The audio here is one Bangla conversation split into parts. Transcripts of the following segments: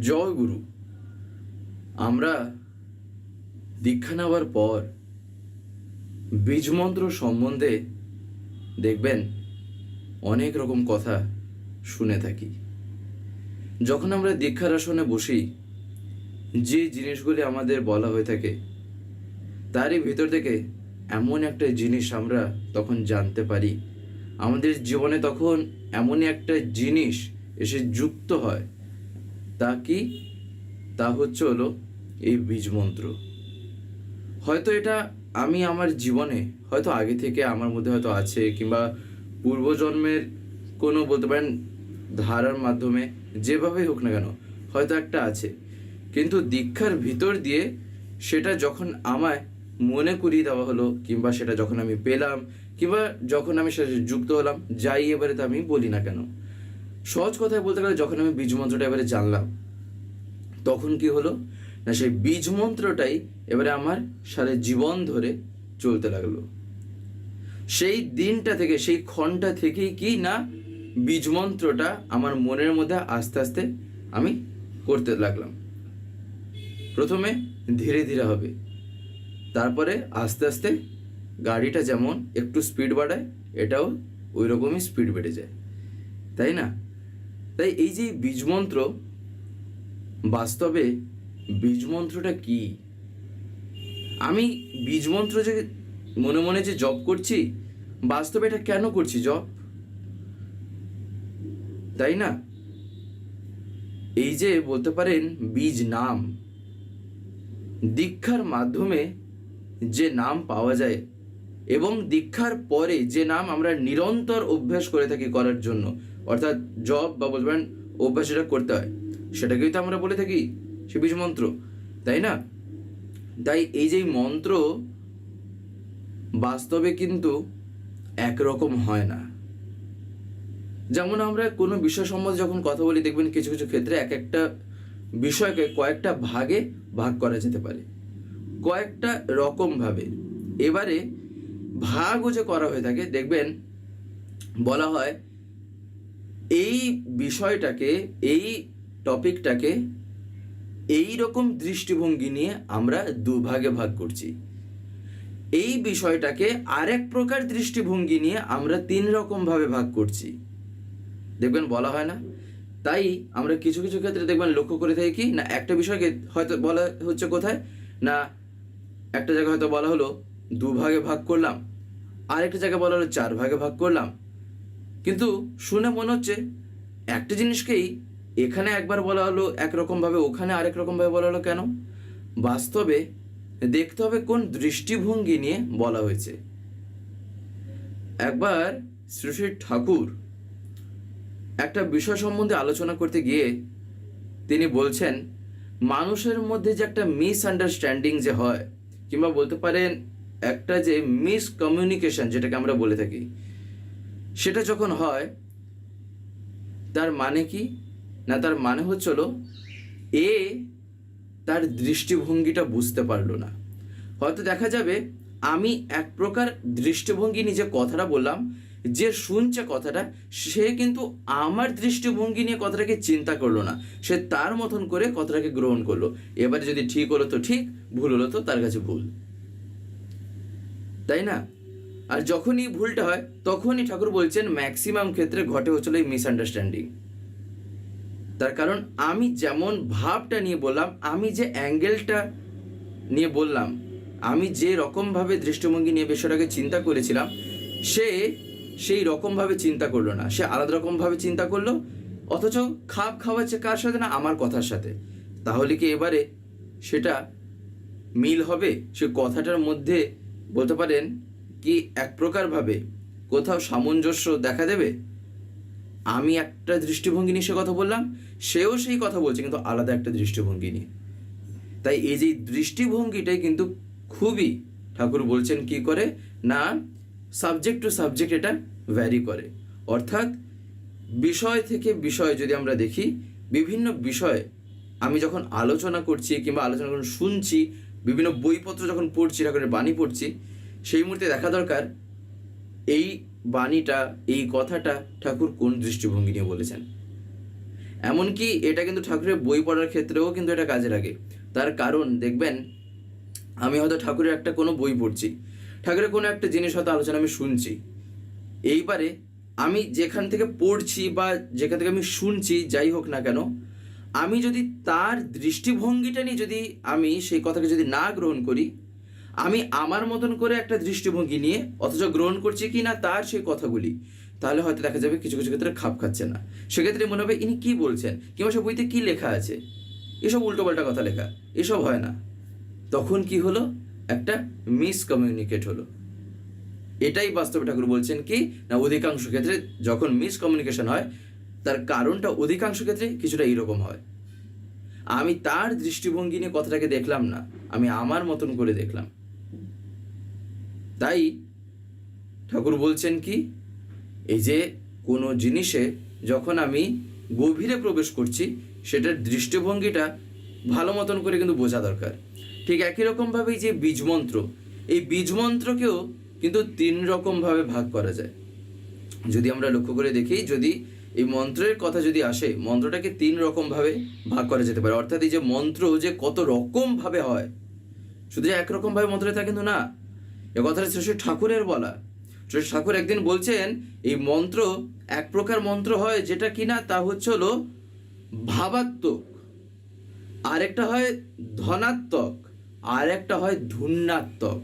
জয় গুরু। আমরা দীক্ষা নেওয়ার পর বীজমন্ত্র সম্বন্ধে দেখবেন অনেক রকম কথা শুনে থাকি। যখন আমরা দীক্ষার আসনে বসি, যে জিনিসগুলি আমাদের বলা হয়ে থাকে, তারই ভিতর থেকে এমন একটা জিনিস আমরা তখন জানতে পারি। আমাদের জীবনে তখন এমনই একটা জিনিস এসে যুক্ত হয়। তা কি? তা হচ্ছে হলো এই বীজ মন্ত্র হয়তো এটা আমি আমার জীবনে, হয়তো আগে থেকে আমার মধ্যে হয়তো আছে কিংবা পূর্বজন্মের কোনো বলতে পারেন ধারার মাধ্যমে যেভাবেই হোক না কেন, হয়তো একটা আছে। কিন্তু দীক্ষার ভিতর দিয়ে সেটা যখন আমায় মনে করিয়ে দেওয়া হলো কিংবা সেটা যখন আমি পেলাম কিংবা যখন আমি সেটা যুক্ত হলাম, যাই এবারে তো আমি বলি না কেন সহজ কথায় বলতে গেলে যখন আমি বীজ মন্ত্রটা এবারে জানলাম, তখন কি হলো? না, সেই বীজ মন্ত্রটাই এবারে আমার সারা জীবন ধরে চলতে লাগল। সেই দিনটা থেকে, সেই ক্ষণটা থেকেই কি না বীজ মন্ত্রটা আমার মনের মধ্যে আস্তে আস্তে আমি করতে লাগলাম। প্রথমে ধীরে ধীরে হবে, তারপরে আস্তে আস্তে গাড়িটা যেমন একটু স্পিড বাড়ায়, এটাও ওই রকমই স্পিড বেড়ে যায়। তাই না? তাই এই যে বীজ মন্ত্র বাস্তবে বীজ মন্ত্রটা কি? আমি বীজ মন্ত্র যে মনে মনে যে জপ করছি, বাস্তবে এটা কেন করছি জপ? তাই না? এই যে বলতে পারেন বীজ নাম। দীক্ষার মাধ্যমে যে নাম পাওয়া যায় এবং দীক্ষার পরে যে নাম আমরা নিরন্তর অভ্যাস করে থাকি করার জন্য অর্থাৎ জব বা বলবেন অভ্যাস যেটা করতে হয়, সেটাকেই তো আমরা বলে থাকি, সে বীজ মন্ত্র, তাই না? তাই এই যে মন্ত্র বাস্তবে কিন্তু একরকম হয় না। যেমন আমরা কোনো বিষয় সম্বন্ধে যখন কথা বলি, দেখবেন কিছু কিছু ক্ষেত্রে এক একটা বিষয়কে কয়েকটা ভাগে ভাগ করা যেতে পারে। কয়েকটা রকম ভাবে এবারে ভাগও যে করা হয়ে থাকে, দেখবেন বলা হয় এই বিষয়টাকে, এই টপিকটাকে এই রকম দৃষ্টিভঙ্গি নিয়ে আমরা দুভাগে ভাগ করছি। এই বিষয়টাকে আরেক প্রকার দৃষ্টিভঙ্গি নিয়ে আমরা তিন রকম ভাবে ভাগ করছি। দেখবেন বলা হয় না? তাই আমরা কিছু কিছু ক্ষেত্রে দেখবেন লক্ষ্য করে থাকি কি, না একটা বিষয়কে হয়তো বলা হচ্ছে কোথায়? না একটা জায়গায় হয়তো বলা হলো দুভাগে ভাগ করলাম, আরেকটা জায়গায় বলা হলো চার ভাগে ভাগ করলাম কিন্তু শুনে মনে হচ্ছে একটা জিনিসকেই এখানে একবার বলা হলো একরকমভাবে, ওখানে আরেক রকমভাবে বলা হলো কেন? বাস্তবে দেখতে হবে কোন দৃষ্টিভঙ্গি নিয়ে বলা হয়েছে। একবার শ্রী শ্রী ঠাকুর একটা বিষয় সম্বন্ধে আলোচনা করতে গিয়ে তিনি বলছেন, মানুষের মধ্যে যে একটা মিসআন্ডারস্ট্যান্ডিং যে হয়, কিংবা বলতে পারেন একটা যে মিসকমিউনিকেশন যেটাকে আমরা বলে থাকি সেটা যখন হয়, তার মানে কি? না, তার মানে হচ্ছিল এ তার দৃষ্টিভঙ্গিটা বুঝতে পারল না। হয়তো দেখা যাবে, আমি এক প্রকার দৃষ্টিভঙ্গি নিয়ে যে কথাটা বললাম, যে শুনছে কথাটা, সে কিন্তু আমার দৃষ্টিভঙ্গি নিয়ে কথাটাকে চিন্তা করল না। সে তার মতন করে কথাটাকে গ্রহণ করল। এবারে যদি ঠিক হলো তো ঠিক, ভুল হলো তো তার কাছে ভুল। তাই না? আর যখনই ভুলটা হয়, তখনই ঠাকুর বলছেন ম্যাক্সিমাম ক্ষেত্রে ঘটে হচ্ছিল এই মিসআন্ডারস্ট্যান্ডিং তার কারণ, আমি যেমন ভাবটা নিয়ে বললাম, আমি যে অ্যাঙ্গেলটা নিয়ে বললাম, আমি যে রকমভাবে দৃষ্টিভঙ্গি নিয়ে বিষয়টাকে চিন্তা করেছিলাম, সে সেই রকমভাবে চিন্তা করল না। সে আলাদা রকমভাবে চিন্তা করল, অথচ খাপ খাওয়াচ্ছে কার সাথে না আমার কথার সাথে। তাহলে কি এবারে সেটা মিল হবে? সে কথাটার মধ্যে বলতে পারেন কি এক প্রকারভাবে কোথাও সামঞ্জস্য দেখা দেবে? আমি একটা দৃষ্টিভঙ্গি নিয়ে সে কথা বললাম, সেও সেই কথা বলছে, কিন্তু আলাদা একটা দৃষ্টিভঙ্গি নিয়ে। তাই এই যে দৃষ্টিভঙ্গিটাই কিন্তু খুবই, ঠাকুর বলছেন কি করে? না সাবজেক্ট টু সাবজেক্ট এটা ভ্যারি করে। অর্থাৎ বিষয় থেকে বিষয় যদি আমরা দেখি, বিভিন্ন বিষয়ে আমি যখন আলোচনা করছি কিংবা আলোচনা যখন শুনছি, বিভিন্ন বইপত্র যখন পড়ছি, ঠাকুরের বাণী পড়ছি সেই মুহূর্তে দেখা দরকার, এই বাণীটা, এই কথাটা ঠাকুর কোন দৃষ্টিভঙ্গি নিয়ে বলেছেন? এমনকি এটা কিন্তু ঠাকুরের বই পড়ার ক্ষেত্রেও কিন্তু এটা কাজে লাগে। তার কারণ, দেখবেন, আমি হয়তো ঠাকুরের একটা কোনো বই পড়ছি, ঠাকুরের কোনো একটা জিনিস হয়তো আলোচনা আমি শুনছি। এইবারে আমি যেখান থেকে পড়ছি বা যেখান থেকে আমি শুনছি, যাই হোক না কেন, আমি যদি তার দৃষ্টিভঙ্গিটা নিয়ে যদি আমি সেই কথাকে যদি না গ্রহণ করি আমি আমার মতন করে একটা দৃষ্টিভঙ্গি নিয়ে অথচ গ্রহণ করছি কি না তার সেই কথাগুলি, তাহলে হয়তো দেখা যাবে কিছু কিছু ক্ষেত্রে খাপ খাচ্ছে না। সেক্ষেত্রে মনে হবে ইনি কি বলছেন, কিংবা সে বইতে কি লেখা আছে? এসব উল্টোপাল্টা কথা লেখা, এসব হয় না। তখন কি হলো? একটা মিসকমিউনিকেট হলো। এটাই বাস্তবে ঠাকুর বলছেন কি, না অধিকাংশ ক্ষেত্রে যখন মিসকমিউনিকেশন হয়, তার কারণটা অধিকাংশ ক্ষেত্রে কিছুটা এরকম হয়। আমি তার দৃষ্টিভঙ্গি নিয়ে কথাটাকে দেখলাম না, আমি আমার মতন করে দেখলাম। তাই ঠাকুর বলছেন কি, এই যে কোনো জিনিসে যখন আমি গভীরে প্রবেশ করছি, সেটার দৃষ্টিভঙ্গিটা ভালো মতন করে কিন্তু বোঝা দরকার। ঠিক একই রকমভাবে এই যে বীজমন্ত্র, এই বীজমন্ত্রকেও কিন্তু তিন রকমভাবে ভাগ করা যায়। যদি আমরা লক্ষ্য করে দেখি, যদি এই মন্ত্রের কথা যদি আসে, মন্ত্রটাকে তিন রকমভাবে ভাগ করা যেতে পারে। অর্থাৎ এই যে মন্ত্র যে কত রকমভাবে হয়, শুধু যে একরকমভাবে মন্ত্রে তা কিন্তু না এ কথাটা শ্রী ঠাকুরের বলা। শ্রী ঠাকুর একদিন বলছেন, এই মন্ত্র এক প্রকার মন্ত্র হয় যেটা কিনা তা হচ্ছে হলো ভাবাত্মক। আরেকটা হয় ধনাত্মক আর একটা হয় ধূর্ণাত্মক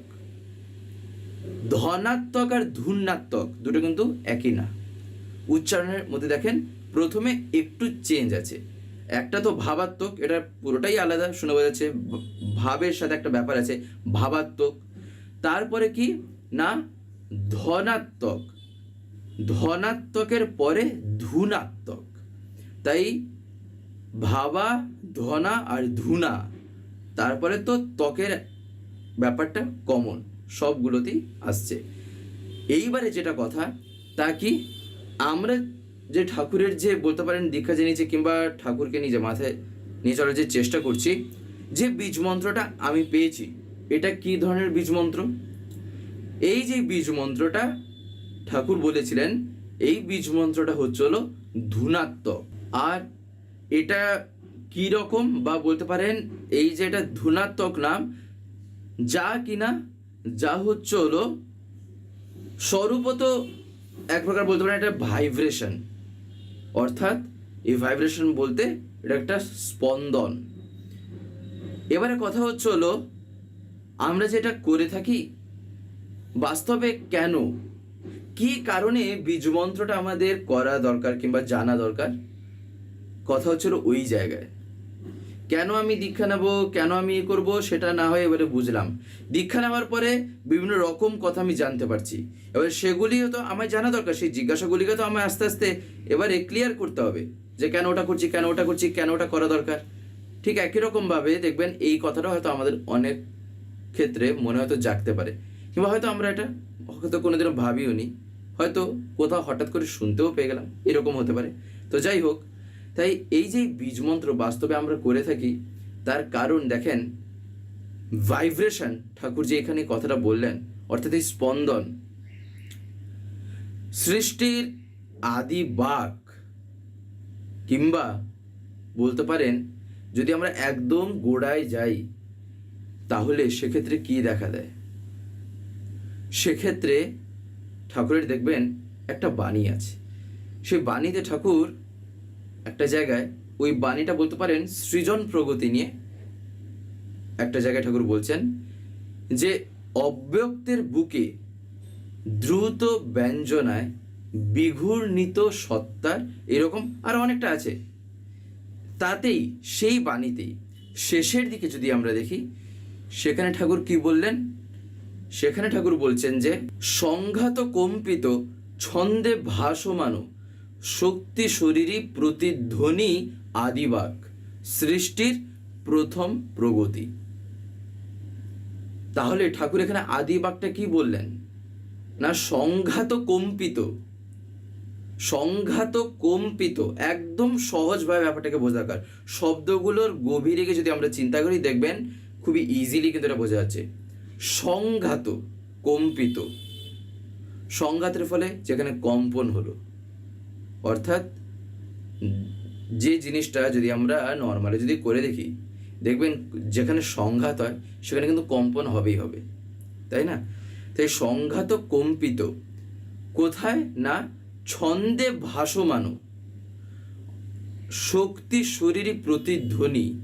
ধনাত্মক আর ধূর্ণাত্মক দুটো কিন্তু একই না। উচ্চারণের মধ্যে দেখেন, প্রথমে একটু চেঞ্জ আছে। একটা তো ভাবাত্মক, এটা পুরোটাই আলাদা, শুনে বোঝা যাচ্ছে ভাবের সাথে একটা ব্যাপার আছে। ভাবাত্মক তারপরে কি? না, ধনাত্মক। ধনাত্মকের পরে ধূনাত্মক। তাই ভাবা, ধনা আর ধুনা। তারপরে তো ত্বকের ব্যাপারটা কমন সবগুলোতেই আসছে। এইবারে যেটা কথা, তা কি? আমরা যে ঠাকুরের যে বলতে পারেন দীক্ষা যে নিয়েছি কিংবা ঠাকুরকে নিজে মাথায় নিয়ে চলার যে চেষ্টা করছি, যে বীজ মন্ত্রটা আমি পেয়েছি এটা কি ধরনের বীজ মন্ত্র এই যে বীজ মন্ত্রটা ঠাকুর বলেছিলেন, এই বীজ মন্ত্রটা হচ্ছে হলো ধুনাত্মক। আর এটা কি রকম বা বলতে পারেন এই যে এটা ধুনাত্মক নাম, যা কিনা, যা হচ্ছে হলো স্বরূপত এক প্রকার বলতে পারেন এটা ভাইব্রেশন অর্থাৎ এই ভাইব্রেশন বলতে এটা একটা স্পন্দন। এবারে কথা হচ্ছে হলো আমরা যেটা করে থাকি, বাস্তবে কেন? কি কারণে বীজমন্ত্রটা আমাদের করা দরকার কিংবা জানা দরকার? কথা হচ্ছিল ওই জায়গায়। কেন আমি দীক্ষা নেব, কেন আমি এ করব, সেটা না হয় এবারে বুঝলাম। দীক্ষা নেওয়ার পরে বিভিন্ন রকম কথা আমি জানতে পারছি। এবার সেগুলিও তো আমার জানা দরকার, সেই জিজ্ঞাসাগুলিকে তো আমায় আস্তে আস্তে এবারে ক্লিয়ার করতে হবে যে কেন ওটা করছি, কেন ওটা করছি, কেন ওটা করা দরকার। ঠিক একই রকমভাবে দেখবেন এই কথাটা হয়তো আমাদের অনেক ক্ষেত্রে মনে হয়তো জাগতে পারে। কিংবা হয়তো আমরা এটা হয়তো কোনোদিনও ভাবিও নি হয়তো কোথাও হঠাৎ করে শুনতেও পেয়ে গেলাম, এরকম হতে পারে। তো যাই হোক, তাই এই যে বীজমন্ত্র বাস্তবে আমরা করে থাকি, তার কারণ দেখেন ভাইব্রেশন ঠাকুর যে এখানে কথাটা বললেন, অর্থাৎ এই স্পন্দন, সৃষ্টির আদি বাক। কিংবা বলতে পারেন, যদি আমরা একদম গোড়ায় যাই তাহলে সেক্ষেত্রে কি দেখা দেয়? সেক্ষেত্রে ঠাকুরের দেখবেন একটা বাণী আছে। সেই বাণীতে ঠাকুর একটা জায়গায় ওই বাণীটা বলতে পারেন সৃজন প্রগতি নিয়ে একটা জায়গায় ঠাকুর বলছেন যে অব্যক্তের বুকে দ্রুত ব্যঞ্জনায় বিঘূর্ণিত সত্তার এরকম আর অনেকটা আছে। তাতেই সেই বাণীতেই শেষের দিকে যদি আমরা দেখি সেখানে ঠাকুর কি বললেন? সেখানে ঠাকুর বলছেন যে, সংঘাত কম্পিত, ছন্দে ভাসমান, শক্তি শরীরী প্রতিধ্বনি আদিবাক, সৃষ্টির প্রথম প্রগতি। তাহলে ঠাকুর এখানে আদিবাকটা কি বললেন? না, সংঘাত কম্পিত। সংঘাত কম্পিত। একদম সহজভাবে ব্যাপারটাকে বোঝাকার শব্দগুলোর গভীরে যদি আমরা চিন্তা করি, দেখবেন খুবই ইজিলি কিন্তু এটা বোঝা যাচ্ছে। সংঘাত কম্পিত। সংঘাতের ফলে যেখানে কম্পন হলো, অর্থাৎ যে জিনিসটা যদি আমরা নর্মালি যদি করে দেখি, দেখবেন যেখানে সংঘাত হয়, সেখানে কিন্তু কম্পন হবেই হবে। তাই না? তাই সংঘাত কম্পিত, কোথায় না ছন্দে ভাসমানো, শক্তি শরীরী প্রতিধ্বনি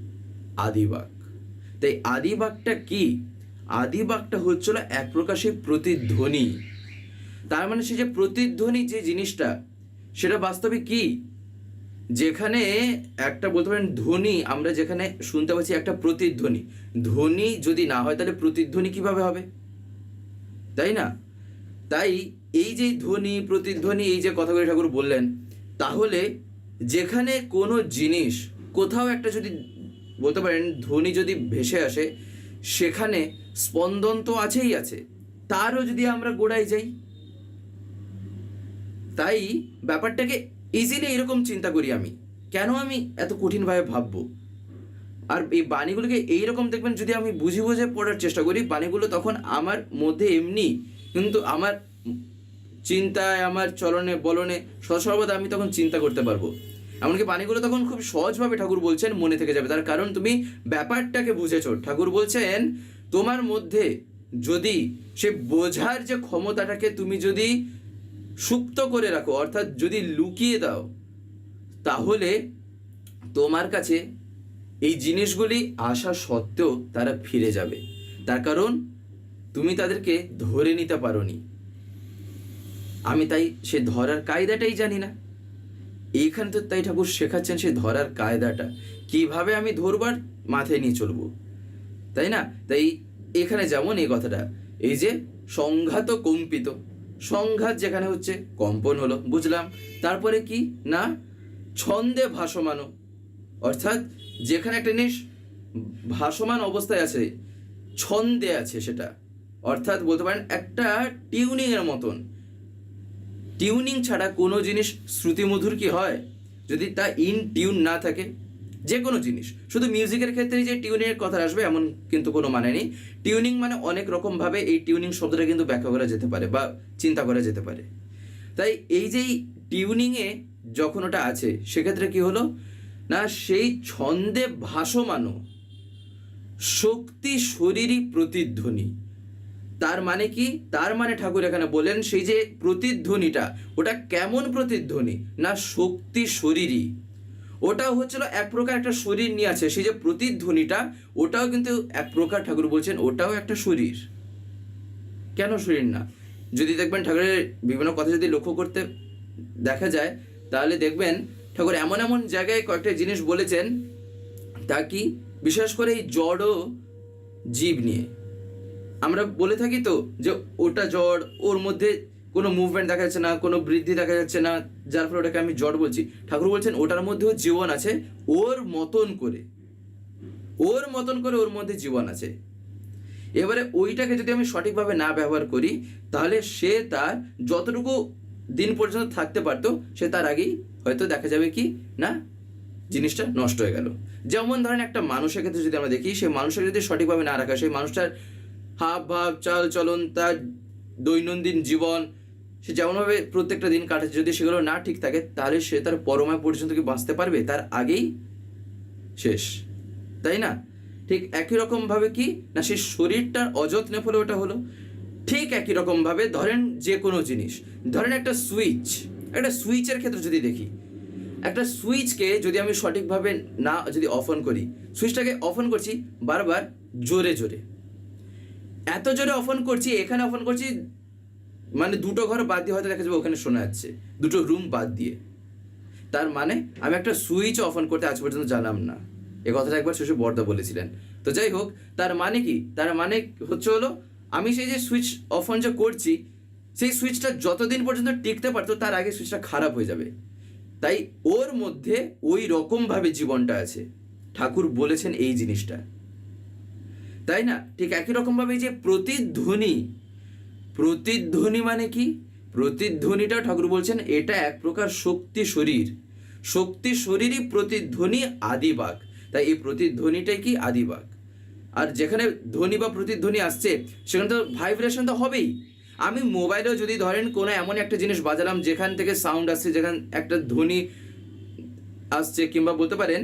আদিবাক তাই আদিবাকটা কি? আদিবাকটা হচ্ছিল এক প্রকার সেই প্রতিধ্বনি। তার মানে সে যে প্রতিধ্বনি যে জিনিসটা, সেটা বাস্তবে কি? যেখানে একটা বলতে পারেন ধ্বনি, আমরা যেখানে শুনতে পাচ্ছি একটা প্রতিধ্বনি। ধ্বনি যদি না হয়, তাহলে প্রতিধ্বনি কীভাবে হবে? তাই না? তাই এই যে ধ্বনি, প্রতিধ্বনি, এই যে কথাগুলি ঠাকুর বললেন, তাহলে যেখানে কোনো জিনিস, কোথাও একটা যদি বলতে পারেন ধ্বনি যদি ভেসে আসে, সেখানে স্পন্দন তো আছেই আছে, তারও যদি আমরা গোড়ায় যাই। তাই ব্যাপারটাকে ইজিলি এরকম চিন্তা করি আমি, কেন আমি এত কঠিনভাবে ভাববো? আর এই বাণীগুলোকে এইরকম দেখবেন যদি আমি বুঝে বুঝে পড়ার চেষ্টা করি, বাণীগুলো তখন আমার মধ্যে এমনি, কিন্তু আমার চিন্তায়, আমার চলনে, বলনে, সর্বদা আমি তখন চিন্তা করতে পারব। এমনকি বাণীগুলো তখন খুব সহজভাবে ঠাকুর বলছেন মনে থেকে যাবে। তার কারণ তুমি ব্যাপারটাকে বুঝেছ। ঠাকুর বলছেন, তোমার মধ্যে যদি সে বোঝার যে ক্ষমতাটাকে তুমি যদি সুপ্ত করে রাখো, অর্থাৎ যদি লুকিয়ে দাও, তাহলে তোমার কাছে এই জিনিসগুলি আসা সত্ত্বেও তারা ফিরে যাবে। তার কারণ তুমি তাদেরকে ধরে নিতে পারোনি। আমি তাই সে ধরার কায়দাটাই জানি না। এইখানে তো তাই ঠাকুর শেখাচ্ছেন সেই ধরার কায়দাটা। কীভাবে আমি ধরবার? মাথায় নিয়ে চলবো। তাই না? তাই এখানে যেমন এই কথাটা, এই যে সংঘাত কম্পিত। সংঘাত যেখানে হচ্ছে, কম্পন হলো, বুঝলাম। তারপরে কি? না, ছন্দে ভাসমানো অর্থাৎ যেখানে একটা জিনিস ভাসমান অবস্থায় আছে, ছন্দে আছে সেটা। অর্থাৎ বলতে পারেন একটা টিউনিংয়ের মতন। টিউনিং ছাড়া কোনো জিনিস শ্রুতিমধুর কি হয়? যদি তা ইন টিউন না থাকে, যে কোনো জিনিস। শুধু মিউজিকের ক্ষেত্রে যে টিউনিংয়ের কথা আসবে, এমন কিন্তু কোনো মানে নেই। টিউনিং মানে অনেক রকমভাবে এই টিউনিং শব্দটা কিন্তু ব্যাখ্যা করা যেতে পারে বা চিন্তা করা যেতে পারে। তাই এই যেই টিউনিংয়ে যখন ওটা আছে, সেক্ষেত্রে কি হলো? না, সেই ছন্দে ভাসমানো শক্তি শরীরই প্রতিধ্বনি। তার মানে কি? তার মানে ঠাকুর এখানে বলেন সেই যে প্রতিধ্বনিটা, ওটা কেমন প্রতিধ্বনি? না শক্তি শরীরই। ওটা হচ্ছিল এক প্রকার একটা শরীর নিয়ে আছে, সেই যে প্রতিধ্বনিটা, ওটাও কিন্তু এক প্রকার ঠাকুর বলছেন, ওটাও একটা শরীর। কেন শরীর না? যদি দেখবেন ঠাকুরের বিভিন্ন কথা যদি লক্ষ্য করতে দেখা যায়, তাহলে দেখবেন ঠাকুর এমন এমন জায়গায় কয়েকটা জিনিস বলেছেন, তা কি? বিশেষ করে এই জড় জীব নিয়ে। আমরা বলে থাকি তো যে ওটা জ্বর, ওর মধ্যে কোনো মুভমেন্ট দেখা যাচ্ছে না, কোনো বৃদ্ধি দেখা যাচ্ছে না, যার ফলে ওটাকে আমি জ্বর বলছি। ঠাকুর বলছেন, ওটার মধ্যেও জীবন আছে, ওর মতন করে। ওর মতন করে ওর মধ্যে জীবন আছে। এবারে ওইটাকে যদি আমি সঠিকভাবে না ব্যবহার করি, তাহলে সে তার যতটুকু দিন পর্যন্ত থাকতে পারতো, সে তার আগেই হয়তো দেখা যাবে কি না, জিনিসটা নষ্ট হয়ে গেল। যেমন ধরেন একটা মানুষের ক্ষেত্রে যদি আমরা দেখি, সেই মানুষের যদি সঠিকভাবে না রাখা, সেই মানুষটার হাব ভাব চাল চলন তার দৈনন্দিন জীবন, সে যেমনভাবে প্রত্যেকটা দিন কাটাচ্ছে, যদি সেগুলো না ঠিক থাকে, তাহলে সে তার পরমায় পর্যন্ত কি বাঁচতে পারবে? তার আগেই শেষ। তাই না? ঠিক একই রকমভাবে কি? না সে শরীরটার অযত্নে ফলে ওটা হলো। ঠিক একই রকমভাবে ধরেন যে কোনো জিনিস, ধরেন একটা সুইচ, একটা সুইচের ক্ষেত্রে যদি দেখি, একটা সুইচকে যদি আমি সঠিকভাবে না, যদি অফ অন করি, সুইচটাকে অফ অন করছি বারবার জোরে জোরে। এত জোরে অফন করছি, এখানে অফন করছি মানে দুটো ঘর বাদ দিয়ে হয়তো দেখা যাবে ওখানে শোনা যাচ্ছে। দুটো রুম বাদ দিয়ে। তার মানে আমি একটা সুইচ অফন করতে আজ পর্যন্ত জানলাম না। এ কথাটা একবার শেষে বর্দা বলেছিলেন। তো যাই হোক, তার মানে কি? তার মানে হচ্ছে হলো, আমি সেই যে সুইচ অফ অন যে করছি, সেই সুইচটা যতদিন পর্যন্ত টিকতে পারতো, তার আগে সুইচটা খারাপ হয়ে যাবে। তাই ওর মধ্যে ওই রকমভাবে জীবনটা আছে। ঠাকুর বলেছেন এই জিনিসটা। তাই না? ঠিক একই রকমভাবে যে প্রতিধ্বনি প্রতিধ্বনি মানে কি? প্রতিধ্বনিটা ঠাকুর বলছেন এটা এক প্রকার শক্তি শরীর। শক্তি শরীরই প্রতিধ্বনি আদিবাগ তাই এই প্রতিধ্বনিটাই কি? আদিবাগ আর যেখানে ধ্বনি বা প্রতিধ্বনি আসছে, সেখানে তো ভাইব্রেশন তো হবেই। আমি মোবাইলেও যদি ধরেন কোনো এমন একটা জিনিস বাজালাম, যেখান থেকে সাউন্ড আসছে, যেখান একটা ধ্বনি আসছে, কিংবা বলতে পারেন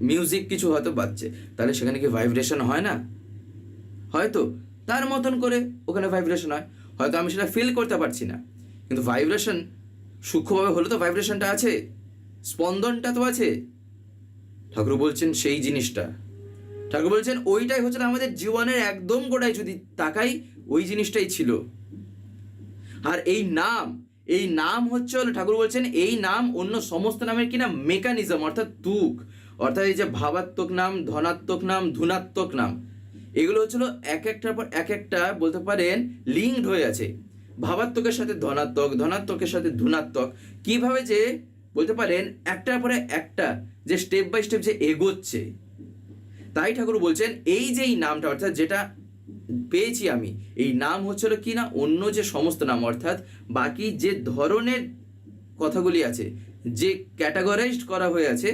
মিউজিক কিছু হয়তো বাজছে। তাহলে সেখানে কি ভাইব্রেশন হয় না? হয়তো। তার মতন করে ওখানে ভাইব্রেশন হয়। হয়তো আমি সেটা ফিল করতে পারছি না। কিন্তু ভাইব্রেশন সূক্ষ্মভাবে হলে তো ভাইব্রেশনটা আছে। স্পন্দনটা তো আছে। ঠাকুর বলছেন সেই জিনিসটা। ঠাকুর বলছেন, ওইটাই হচ্ছে আমাদের জীবনের একদম গোটাই যদি তাকাই, ওই জিনিসটাই ছিল। আর এই নাম এই নাম হচ্ছে হলো, ঠাকুর বলছেন, এই নাম অন্য সমস্ত নামের কিনা মেকানিজম অর্থাৎ তুক। অর্থাৎ এই যে ভাবাত্মক নাম, ধনাত্মক নাম, ধুনাত্মক নাম, এগুলো হচ্ছিল এক একটার পর এক একটা বলতে পারেন লিঙ্কড হয়ে আছে। ভাবাত্মকের সাথে ধনাত্মক, ধনাত্মকের সাথে ধুনাত্মক, কীভাবে যে বলতে পারেন একটার পরে একটা যে স্টেপ বাই স্টেপ যে এগোচ্ছে। তাই ঠাকুর বলছেন, এই যে এই নামটা, অর্থাৎ যেটা পেয়েছি আমি, এই নাম হচ্ছিল কি না? অন্য যে সমস্ত নাম, অর্থাৎ বাকি যে ধরনের কথাগুলি আছে, যে ক্যাটাগরাইজড করা হয়ে আছে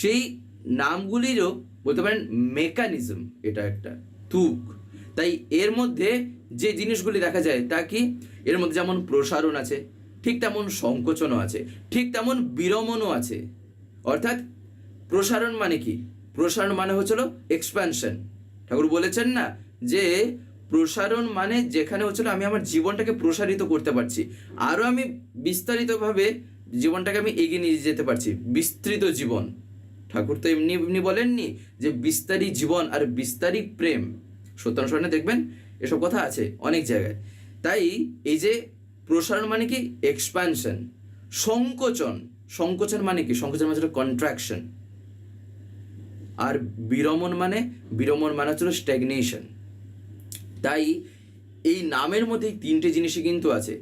সেই নামগুলিরও বলতে পারেন মেকানিজম এটা একটা, তুক। তাই এর মধ্যে যে জিনিসগুলি দেখা যায় তা কি? এর মধ্যে যেমন প্রসারণ আছে, ঠিক তেমন সংকোচনও আছে, ঠিক তেমন বিরমণও আছে। অর্থাৎ প্রসারণ মানে কি? প্রসারণ মানে হচ্ছিল এক্সপ্যানশন ঠাকুর বলেছেন না যে প্রসারণ মানে যেখানে হচ্ছিল আমি আমার জীবনটাকে প্রসারিত করতে পারছি, আরও আমি বিস্তারিতভাবে জীবনটাকে আমি এগিয়ে নিয়ে যেতে পারছি, বিস্তৃত জীবন। ঠাকুর তো এমনি এমনি বলেননি যে বিস্তারী জীবন আর বিস্তারী প্রেম। সত্যানুসরণে দেখবেন এসব কথা আছে অনেক জায়গায়। তাই এই যে প্রসারণ মানে কি? এক্সপ্যানশন সংকোচন। সংকোচন মানে কি? সংকোচন মানে কন্ট্রাকশন আর বিরমণ মানে বিরমণ মানে হচ্ছিল স্ট্যাগনেশন তাই এই নামের মধ্যে তিনটে জিনিসই কিন্তু আছে।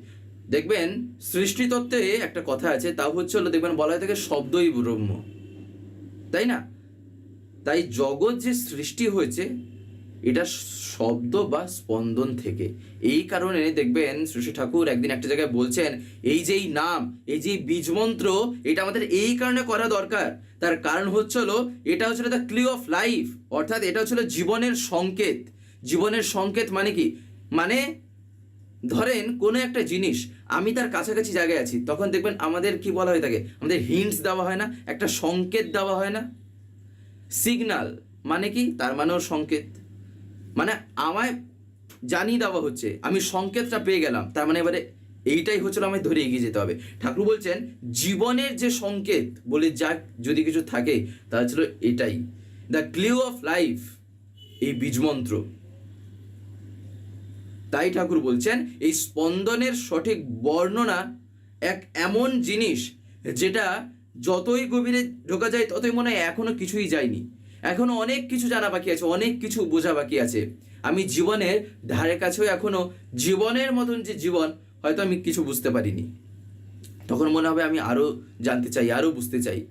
দেখবেন সৃষ্টিতত্ত্বে একটা কথা আছে তা হচ্ছে হলো দেখবেন বলা হয় থাকে শব্দই ব্রহ্ম। তাই না? তাই জগৎ যে সৃষ্টি হয়েছে, এটা শব্দ বা স্পন্দন থেকে। এই কারণে দেখবেন শ্রী ঠাকুর একদিন একটা জায়গায় বলছেন, এই যে নাম, এই যে বীজ মন্ত্র এটা আমাদের এই কারণে করা দরকার। তার কারণ হচ্ছে হলো, এটা হচ্ছিল দ্য ক্লিউ অফ লাইফ অর্থাৎ এটা হচ্ছিল জীবনের সংকেত। জীবনের সংকেত মানে কি? মানে ধরেন কোনো একটা জিনিস, আমি তার কাছাকাছি জায়গায় আছি, তখন দেখবেন আমাদের কি বলা হয়ে থাকে আমাদের হিন্টস দেওয়া হয় না, একটা সংকেত দেওয়া হয় না। সিগনাল মানে কি? তার মানেও সংকেত। মানে আমায় জানিয়ে দেওয়া হচ্ছে, আমি সংকেতটা পেয়ে গেলাম, তার মানে এবারে এইটাই হচ্ছিল আমায় ধরে এগিয়ে যেতে হবে। ঠাকুর বলছেন, জীবনের যে সংকেত বলে যা যদি কিছু থাকে তা ছিল এটাই। দ্য ক্লিউ অফ লাইফ এই বীজমন্ত্র। তাই ঠাকুর বলছেন, এই স্পন্দনের সঠিক বর্ণনা এক এমন জিনিস যেটা যতই গভীরে ঢোকা যায়, ততই মনে হয় এখনও কিছুই যায়নি। এখনও অনেক কিছু জানা বাকি আছে, অনেক কিছু বোঝা বাকি আছে। আমি জীবনের ধারে কাছেও এখনও জীবনের মতন যে জীবন, হয়তো আমি কিছু বুঝতে পারিনি। তখন মনে হবে আমি আরও জানতে চাই আরও বুঝতে চাই।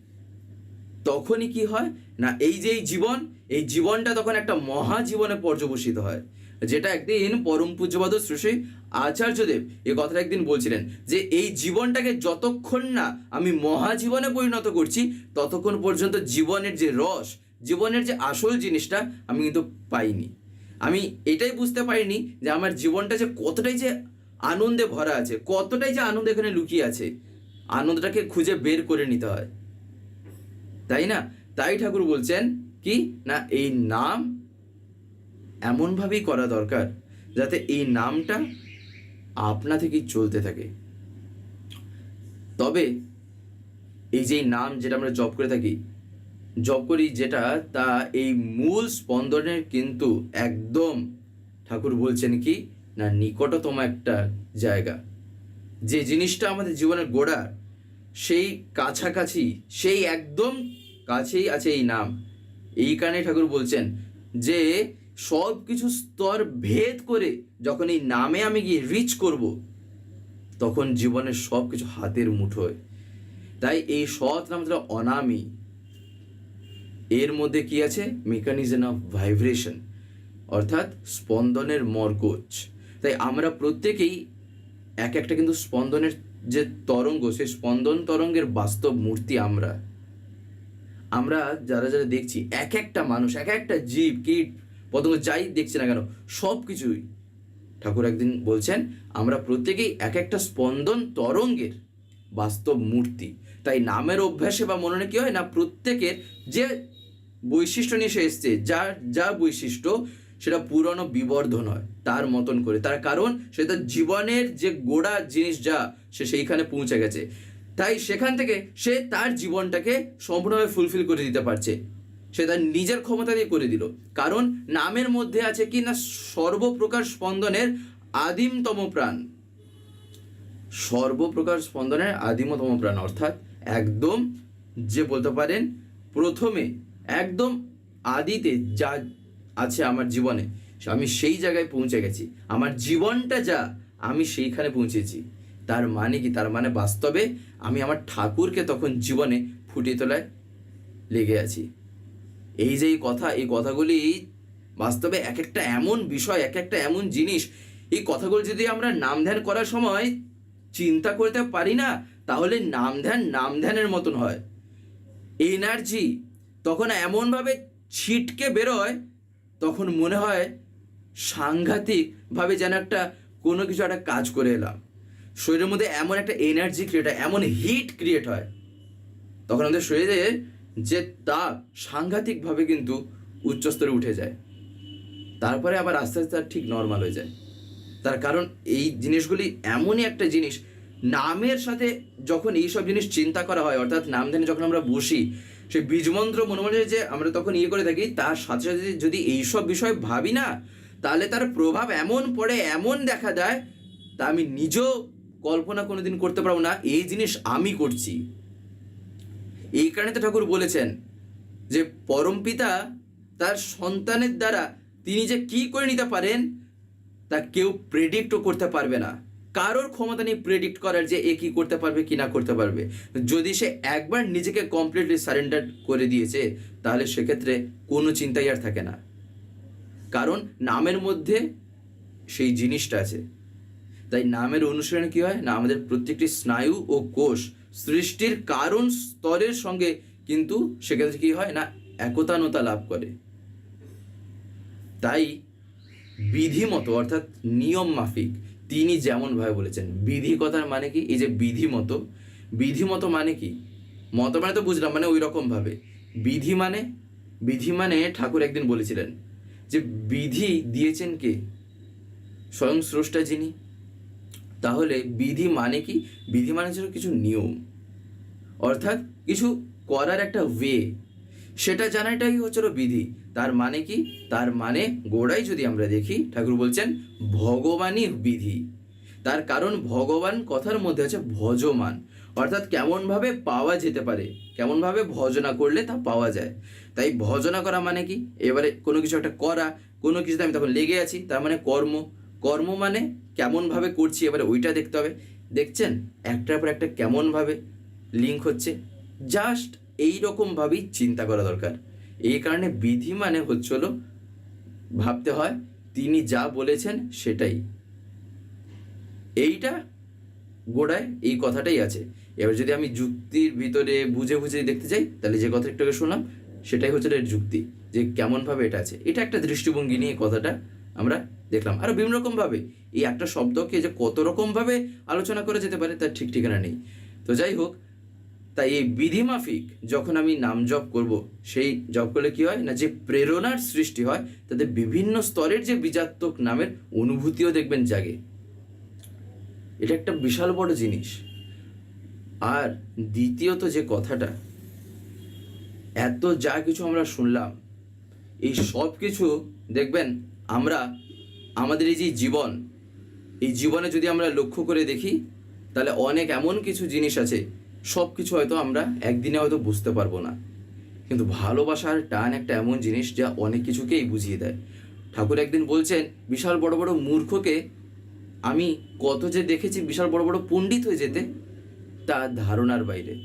তখনই কি হয়? না, এই যে এই জীবন, এই জীবনটা তখন একটা মহাজীবনে পর্যবসিত হয়। যেটা একদিন পরম পূজ্যবাদ শ্রী আচার্যদেব এ কথাটা একদিন বলছিলেন যে, এই জীবনটাকে যতক্ষণ না আমি মহাজীবনে পরিণত করছি, ততক্ষণ পর্যন্ত জীবনের যে রস, জীবনের যে আসল জিনিসটা আমি কিন্তু পাইনি। আমি এটাই বুঝতে পারিনি যে, আমার জীবনটা যে কতটাই যে আনন্দে ভরা আছে, কতটাই যে আনন্দ এখানে লুকিয়ে আছে, আনন্দটাকে খুঁজে বের করে নিতে হয়। তাই না? তাই ঠাকুর বলছেন কি? না, এই নাম এমনভাবেই করা দরকার যাতে এই নামটা আপনা থেকেই চলতে থাকে। তবে এই যে নাম যেটা আমরা জব করে থাকি জব করি যেটা, তা এই মূল স্পন্দনের কিন্তু একদম ঠাকুর বলছেন কি, না নিকটতম একটা জায়গা। যে জিনিসটা আমাদের জীবনের গোড়া, সেই কাছাকাছি, সেই একদম কাছেই আছে এই নাম। এই কারণে ঠাকুর বলছেন যে সব কিছু স্তর ভেদ করে যখন এই নামে আমি গিয়ে রিচ করব, তখন জীবনের সব কিছু হাতের মুঠোয়। তাই এই সৎ নামটা অনামি, এর মধ্যে কি আছে? মেকানিজম অফ ভাইব্রেশন অর্থাৎ স্পন্দনের মর্গজ তাই আমরা প্রত্যেকেই এক একটা কিন্তু স্পন্দনের যে তরঙ্গ, সেই স্পন্দন তরঙ্গের বাস্তব মূর্তি আমরা। আমরা যারা যারা দেখছি, এক একটা মানুষ, এক একটা জীব, কীট পতঙ্গ যাই দেখছি না কেন সব কিছুই ঠাকুর একদিন বলছেন, আমরা প্রত্যেকেই এক একটা স্পন্দন তরঙ্গের বাস্তব মূর্তি। তাই নামের অভ্যাসে বা মননে কি হয় না, প্রত্যেকের যে বৈশিষ্ট্য নিয়ে সে এসছে, যার যা বৈশিষ্ট্য, সেটা পুরনো বিবর্ধন হয়, তার মতন করে। তার কারণ, সে তার জীবনের যে গোড়া জিনিস যা, সে সেইখানে পৌঁছে গেছে। তাই সেখান থেকে সে তার জীবনটাকে সম্পূর্ণভাবে ফুলফিল করে দিতে পারছে। সে তার নিজের ক্ষমতা দিয়ে করে দিল। কারণ নামের মধ্যে আছে কি না, সর্বপ্রকার স্পন্দনের আদিমতম প্রাণ। সর্বপ্রকার স্পন্দনের আদিমতম প্রাণ, অর্থাৎ একদম যে বলতে পারেন প্রথমে, একদম আদিতে যা আছে আমার জীবনে, আমি সেই জায়গায় পৌঁছে গেছি। আমার জীবনটা যা, আমি সেইখানে পৌঁছেছি। তার মানে কি? তার মানে বাস্তবে আমি আমার ঠাকুরকে তখন জীবনে ফুটিয়ে তোলায় লেগে আছি। এই যে এই কথা, এই কথাগুলি বাস্তবে এক একটা এমন বিষয় এক একটা এমন জিনিস, এই কথাগুলো যদি আমরা নাম ধ্যান করার সময় চিন্তা করতে পারি না, তাহলে নাম ধ্যান নাম ধ্যানের মতন হয়। এনার্জি তখন এমনভাবে ছিটকে বেরোয়, তখন মনে হয় সাংঘাতিকভাবে যেন একটা কোনো কিছু একটা কাজ করে এলাম। শরীরের মধ্যে এমন একটা এনার্জি ক্রিয়েট হয়, এমন হিট ক্রিয়েট হয়। তখন আমাদের শরীরে যে তাপ সাংঘাতিকভাবে কিন্তু উচ্চস্তরে উঠে যায়। তারপরে আবার আস্তে আস্তে ঠিক নর্মাল হয়ে যায়। তার কারণ এই জিনিসগুলি এমনই একটা জিনিস, নামের সাথে যখন এইসব জিনিস চিন্তা করা হয়, অর্থাৎ নাম ধ্যানে যখন আমরা বসি, সেই বীজমন্ত্র মনে মনে যে আমরা তখন ইয়ে করে থাকি, তার সাথে সাথে যদি এইসব বিষয় ভাবি না, তাহলে তার প্রভাব এমন পড়ে, এমন দেখা দেয় তা আমি নিজেও কল্পনা কোনোদিন করতে পারব না, এই জিনিস আমি করছি। এই কারণে তো ঠাকুর বলেছেন যে পরমপিতা তার সন্তানের দ্বারা তিনি যে কি করে নিতে পারেন, তা কেউ প্রেডিক্টও করতে পারবে না। কারোর ক্ষমতা নেই প্রেডিক্ট করার যে এ কী করতে পারবে, কি না করতে পারবে। যদি সে একবার নিজেকে কমপ্লিটলি সারেন্ডার করে দিয়েছে, তাহলে সেক্ষেত্রে কোনো চিন্তাই আর থাকে না। কারণ নামের মধ্যে সেই জিনিসটা আছে। তাই নামের অনুসরণে কী হয়? না, আমাদের প্রত্যেকটি স্নায়ু ও কোষ সৃষ্টির কারণ স্তরের সঙ্গে কিন্তু সেক্ষেত্রে কি হয় না, একতানতা লাভ করে। তাই বিধি মতো অর্থাৎ নিয়ম মাফিক, তিনি যেমনভাবে বলেছেন বিধি কথার মানে কি? এই যে বিধি মতো বিধি মতো মানে কি? মত মানে তো বুঝলাম মানে ওই রকমভাবে। বিধি মানে বিধি মানে ঠাকুর একদিন বলেছিলেন যে বিধি দিয়েছেন কে? স্বয়ং স্রষ্টা যিনি। তাহলে বিধি মানে কি? বিধি মানে ছিল কিছু নিয়ম। অর্থাৎ কিছু করার একটা ওয়ে সেটা জানাটাই হচ্ছিল বিধি। তার মানে কি? তার মানে গোড়াই যদি আমরা দেখি, ঠাকুর বলছেন ভগবানই বিধি। তার কারণ ভগবান কথার মধ্যে আছে ভজমান। অর্থাৎ কেমনভাবে পাওয়া যেতে পারে, কেমনভাবে ভজনা করলে তা পাওয়া যায়। তাই ভজনা করা মানে কি? এবারে কোনো কিছু একটা করা, কোনো কিছুতে আমি তখন লেগে আছি, তার মানে কর্ম। কর্ম মানে কেমনভাবে করছি, এবারে ওইটা দেখতে হবে। দেখছেন? একটার পর একটা কেমনভাবে লিঙ্ক হচ্ছে। জাস্ট এই রকমভাবেই চিন্তা করা দরকার। এই কারণে বিধি মানে হচ্ছে হলো, ভাবতে হয় তিনি যা বলেছেন সেটাই। এইটা গোড়ায় এই কথাটাই আছে। এবার যদি আমি যুক্তির ভিতরে বুঝে বুঝে দেখতে চাই তাহলে যে কথা একটু আগে শুনলাম, সেটাই হচ্ছে এর যুক্তি, যে কেমনভাবে এটা আছে। এটা একটা দৃষ্টিভঙ্গি নিয়ে কথাটা আমরা দেখলাম। আরও বিভিন্ন রকমভাবে এই একটা শব্দকে যে কত রকমভাবে আলোচনা করা যেতে পারে তার ঠিক ঠিকানা নেই। তো যাই হোক, তাই এই বিধিমাফিক যখন আমি নাম জপ করব, সেই জপ করলে কি হয় না, যে প্রেরণার সৃষ্টি হয়, তাতে বিভিন্ন স্তরের যে বিজাত্মক নামের অনুভূতিও দেখবেন জাগে। এটা একটা বিশাল বড় জিনিস। আর দ্বিতীয়ত যে কথাটা, এত যা কিছু আমরা শুনলাম, এই সব কিছু দেখবেন আমরা আমাদের এই যে জীবন, এই জীবনে যদি আমরা লক্ষ্য করে দেখি, তাহলে অনেক এমন কিছু জিনিস আছে সব কিছু হয়তো আমরা একদিনে হয়তো বুঝতে পারব না। কিন্তু ভালোবাসার টান একটা এমন জিনিস যা অনেক কিছুকেই বুঝিয়ে দেয়। ঠাকুর একদিন বলছেন, বিশাল বড় বড় মূর্খকে আমি কত যে দেখেছি, বিশাল বড় বড় পণ্ডিত হয়ে যেতে, তা ধারণার বাইরে।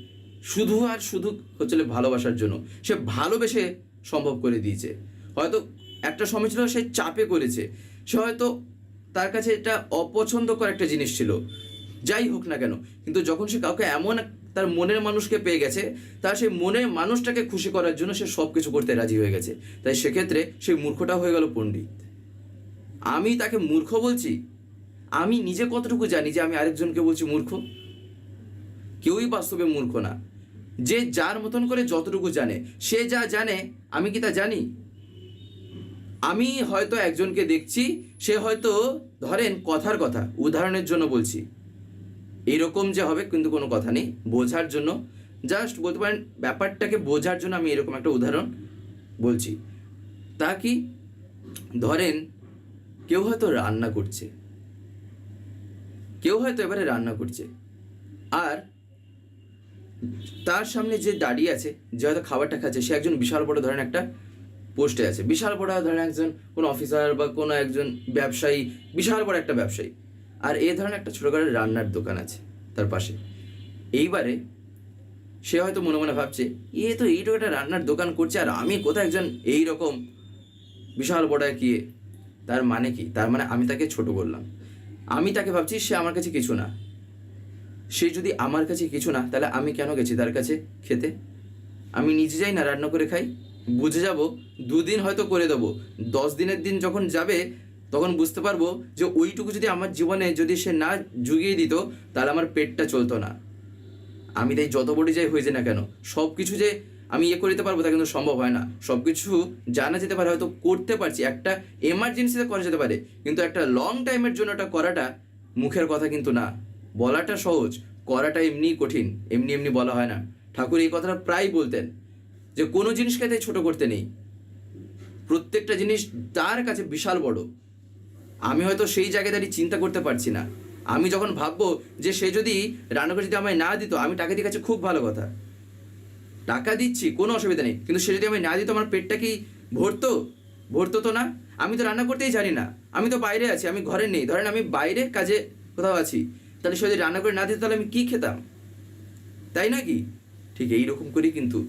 শুধু আর শুধু হচ্ছে ভালোবাসার জন্য। সে ভালোবেসে সম্ভব করে দিয়েছে। হয়তো একটা সময় ছিল সে চাপে করেছে সে হয়তো তার কাছে এটা অপছন্দকর একটা জিনিস ছিল। যাই হোক না কেন, কিন্তু যখন সে কাউকে এমন তার মনের মানুষকে পেয়ে গেছে, তার সেই মনের মানুষটাকে খুশি করার জন্য সে সব কিছু করতে রাজি হয়ে গেছে। তাই সেক্ষেত্রে সেই মূর্খটা হয়ে গেল পণ্ডিত। আমি তাকে মূর্খ বলছি? আমি নিজে কতটুকু জানি যে আমি আরেকজনকে বলছি মূর্খ? কেউই বাস্তবে মূর্খ না। যে যার মতন করে যতটুকু জানে, সে যা জানে, আমি কি তা জানি? আমি হয়তো একজনকে দেখছি, সে হয়তো ধরেন কথার কথা, উদাহরণের জন্য বলছি। এরকম যে হবে কিন্তু কোনো কথা নেই, বোঝার জন্য। জাস্ট বলতে পারেন, ব্যাপারটাকে বোঝার জন্য আমি এরকম একটা উদাহরণ বলছি। তা কি? ধরেন, কেউ হয়তো রান্না করছে। কেউ হয়তো এবারে রান্না করছে। আর তার সামনে যে দাঁড়িয়ে আছে, যে হয়তো খাবারটা খাচ্ছে, সে একজন বিশাল বড় ধরেন একটা পোস্টে আছে। বিশাল বড় ধরেন একজন কোনো অফিসার বা কোনো একজন ব্যবসায়ী, বিশাল বড় একটা ব্যবসায়ী। আর এই ধরনের একটা ছোটোখাটো রান্নার দোকান আছে তার পাশে। এইবারে সে হয়তো মনে মনে ভাবছে, এ তো এইটুকু একটা রান্নার দোকান করছে, আর আমি কোথায় একজন এই রকম বিশাল বড় কি তার মানে কি? তার মানে আমি তাকে ছোট বললাম। আমি তাকে ভাবছি সে আমার কাছে কিছু না। সে যদি আমার কাছে কিছু না, তাহলে আমি কেন গেছি তার কাছে খেতে? আমি নিজে যাই না রান্না করে খাই? বুঝে যাব, দুদিন হয়তো করে দেবো। দশ দিনের দিন যখন যাবে, তখন বুঝতে পারব যে ওইটুকু যদি আমার জীবনে যদি সে না জুগিয়ে দিত, তাহলে আমার পেটটা চলতো না। আমি তাই যত বড়ি যাই হয়েছে না কেন সব কিছু যে আমি ইয়ে করে দিতে পারব তা কিন্তু সম্ভব হয় না। সব কিছু জানা যেতে পারে, হয়তো করতে পারছি, একটা এমার্জেন্সিতে করা যেতে পারে, কিন্তু একটা লং টাইমের জন্য এটা করাটা মুখের কথা কিন্তু না। বলাটা সহজ, করাটা এমনিই কঠিন, এমনি এমনি বলা হয় না। ঠাকুর এই কথাটা প্রায় বলতেন। যে কোনো জিনিসকে তাই ছোট করতে নেই। প্রত্যেকটা জিনিস তার কাছে বিশাল বড়। আমি হয়তো সেই জায়গায় দাঁড়িয়ে চিন্তা করতে পারছি না। আমি যখন ভাববো যে সে যদি রান্না করে যদি আমায় না দিত, আমি টাকা দিয়ে কাছে খুব ভালো কথা। টাকা দিচ্ছি, কোনো অসুবিধা নেই। কিন্তু সে যদি আমায় না দিত, আমার পেটটা কি ভরতো? ভরতো তো না। আমি তো রান্না করতেই জানি না। আমি তো বাইরে আছি, আমি ঘরে নেই। ধরেন আমি বাইরে কাজে কোথাও আছি, তাহলে সে যদি রান্না করে না দিত, তাহলে আমি কী খেতাম? তাই না কি? ঠিক এইরকম করেই কিন্তু